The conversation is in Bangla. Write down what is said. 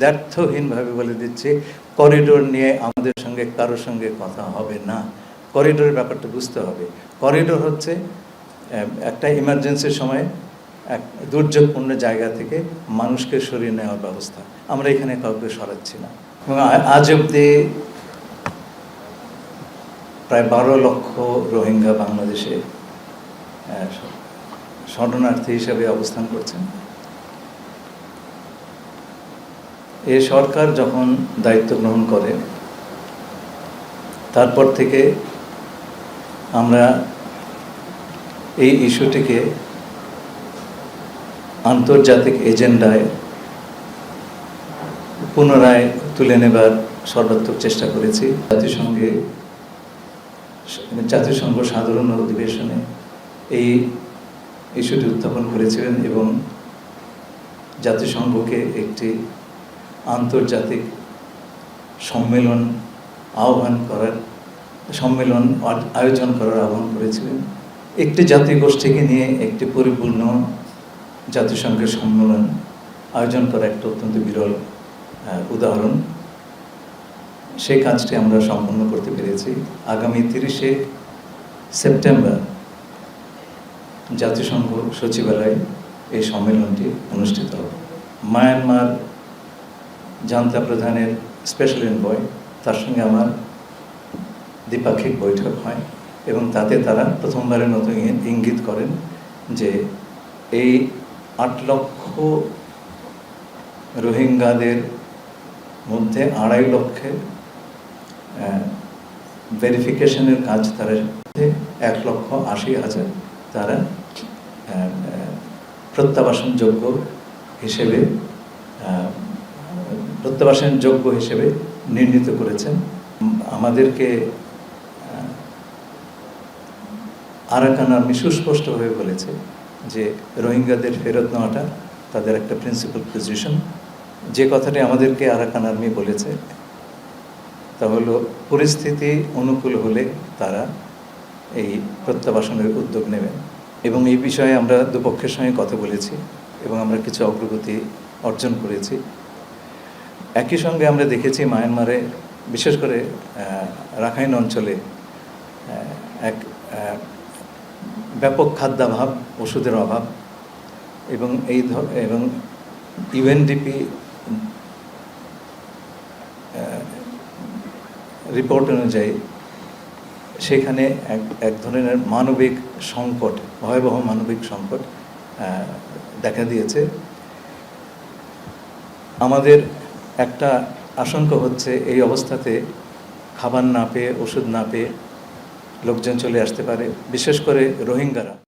দ্ব্যর্থহীনভাবে বলে দিচ্ছি করিডোর নিয়ে আমাদের সঙ্গে কারোর সঙ্গে কথা হবে না। করিডোরের ব্যাপারটা বুঝতে হবে। করিডোর হচ্ছে একটা ইমার্জেন্সির সময় এক দুর্যোগপূর্ণ জায়গা থেকে মানুষকে সরিয়ে নেওয়ার ব্যবস্থা। আমরা এখানে কাউকে সরাচ্ছি না। এবং আজ অব্দি প্রায় বারো লক্ষ রোহিঙ্গা বাংলাদেশে শরণার্থী হিসাবে অবস্থান করছেন। এ সরকার যখন দায়িত্ব গ্রহণ করে, তারপর থেকে আমরা এই ইস্যুটিকে আন্তর্জাতিক এজেন্ডায় পুনরায় তুলে নেবার সর্বাত্মক চেষ্টা করেছি। জাতিসংঘে, জাতিসংঘ সাধারণ অধিবেশনে এই ইস্যুটি উত্থাপন করেছিলেন এবং জাতিসংঘকে একটি আন্তর্জাতিক সম্মেলন আহ্বান করার, সম্মেলন আয়োজন করার আহ্বান করেছিলেন। একটি জাতিগোষ্ঠীকে নিয়ে একটি পরিপূর্ণ জাতিসংঘের সম্মেলন আয়োজন করা একটা অত্যন্ত বিরল উদাহরণ। সেই কাজটি আমরা সম্পন্ন করতে পেরেছি। আগামী তিরিশে সেপ্টেম্বর জাতিসংঘ সচিবালয়ে এই সম্মেলনটি অনুষ্ঠিত হবে। মায়ানমার জান্তা প্রধানের স্পেশাল এনভয় তার সঙ্গে আমার দ্বিপাক্ষিক বৈঠক হয় এবং তাতে তারা প্রথমবারের মতো ইঙ্গি- ইঙ্গিত করেন যে এই আট লক্ষ রোহিঙ্গাদের মধ্যে আড়াই লক্ষের ভেরিফিকেশনের কাজ তারা এক লক্ষ আশি হাজার তারা প্রত্যাবাসনযোগ্য হিসেবে আহ, প্রত্যাবাসনযোগ্য হিসেবে নির্ণীত করেছেন। আমাদেরকে আরাকান আর্মি সুস্পষ্টভাবে বলেছে যে রোহিঙ্গাদের ফেরত নেওয়াটা তাদের একটা প্রিন্সিপাল পজিশন যে কথাটি আমাদেরকে আরাকান আর্মি বলেছে তা হলো পরিস্থিতি অনুকূল হলে তারা এই প্রত্যাবাসনের উদ্যোগ নেবেন। এবং এই বিষয়ে আমরা দুপক্ষের সঙ্গে কথা বলেছি এবং আমরা কিছু অগ্রগতি অর্জন করেছি। একই সঙ্গে আমরা দেখেছি মায়ানমারে, বিশেষ করে রাখাইন অঞ্চলে এক ব্যাপক খাদ্যাভাব, ওষুধের অভাব এবং এই এবং ইউএনডিপি রিপোর্ট অনুযায়ী সেখানে এক এক ধরনের মানবিক সংকট, ভয়াবহ মানবিক সংকট দেখা দিয়েছে। আমাদের একটা আশঙ্কা হচ্ছে এই অবস্থাতে খাবার না পেয়ে, ওষুধ না পেয়ে লোকজন চলে আসতে পারে, বিশেষ করে রোহিঙ্গারা।